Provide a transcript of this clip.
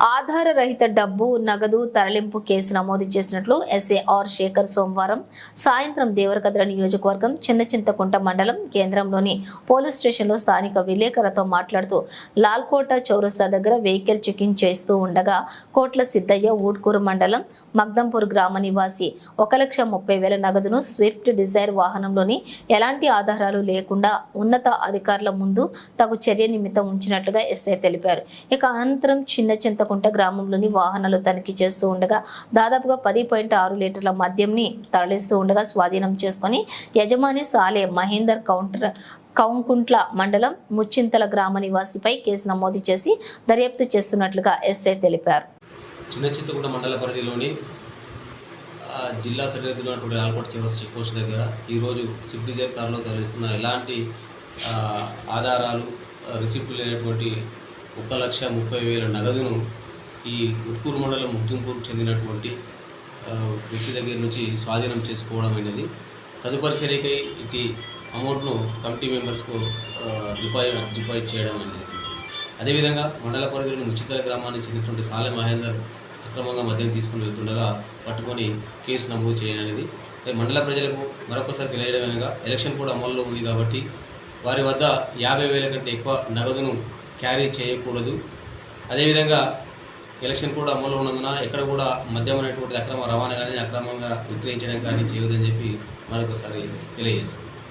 ఆధార రహిత డబ్బు నగదు తరలింపు కేసు నమోదు చేసినట్లు ఎస్ఏ ఆర్ శేఖర్ సోమవారం సాయంత్రం దేవరకద్ర నియోజకవర్గం చిన్న చింతకుంట మండలం కేంద్రంలోని పోలీస్ స్టేషన్లో స్థానిక విలేకరులతో మాట్లాడుతూ లాల్కోట చౌరస్తా దగ్గర వెహికల్ చెకింగ్ చేస్తూ ఉండగా కోట్ల సిద్ధయ్య ఊడ్కూరు మండలం మగ్దంపూర్ గ్రామ నివాసి ఒక లక్ష ముప్పై వేల నగదును స్విఫ్ట్ డిజైర్ వాహనంలోని ఎలాంటి ఆధారాలు లేకుండా ఉన్నత అధికారుల ముందు తగు చర్య నిమిత్తం ఉంచినట్లుగా ఎస్ఐ తెలిపారు. ఇక అనంతరం చిన్న చింతకుంట గ్రామంలోని వాహనాలు తనిఖీ చేస్తూ ఉండగా దాదాపుగా పది పాయింట్ ఆరు లీటర్ల మద్యంని తరలిస్తూ ఉండగా స్వాధీనం చేసుకుని యజమాని సాలే మహేందర్ కౌంటర్ కౌంకుంట్ల మండలం ముచ్చింతల గ్రామ నివాసిపై కేసు నమోదు చేసి దర్యాప్తు చేస్తున్నట్లుగా ఎస్ఐ తెలిపారు. చిన్న చింతకుంట మండల పరిధిలోని జిల్లా సరిహద్దులో ఉన్నటువంటి ఆల్కోట్ చివరి చెక్ పోస్ట్ దగ్గర ఈరోజు స్విఫ్ట్ డిజైర్ కారులో తరలిస్తున్న ఎలాంటి ఆధారాలు రిసిప్ట్ లేనటువంటి ఒక లక్ష ముప్పై వేల నగదును ఈ ఉట్కూరు మండలం ముగ్దుంపూర్కు చెందినటువంటి వ్యక్తి దగ్గర నుంచి స్వాధీనం చేసుకోవడం అనేది తదుపరి చర్యకై ఇటు అమౌంట్ను కమిటీ మెంబర్స్కు డిపాజిట్ డిపాజిట్ చేయడం అనేది అదేవిధంగా మండల పరిధిలోని ముచ్చితల గ్రామానికి చెందినటువంటి సాలె మహేందర్ అక్రమంగా మద్యం తీసుకుని వెళ్తుండగా పట్టుకొని కేసు నమోదు చేయాలనేది మండల ప్రజలకు మరొకసారి తెలియడమేనగా ఎలక్షన్ కూడా అమల్లో ఉంది కాబట్టి వారి వద్ద యాభై వేల కంటే ఎక్కువ నగదును క్యారీ చేయకూడదు. అదేవిధంగా ఎలక్షన్ కూడా అమల్లో ఉన్నందున ఎక్కడ కూడా మద్యం అనేటువంటి అక్రమ రవాణా కానీ అక్రమంగా విక్రయించడం కానీ చేయదని చెప్పి మరొకసారి తెలియజేస్తుంది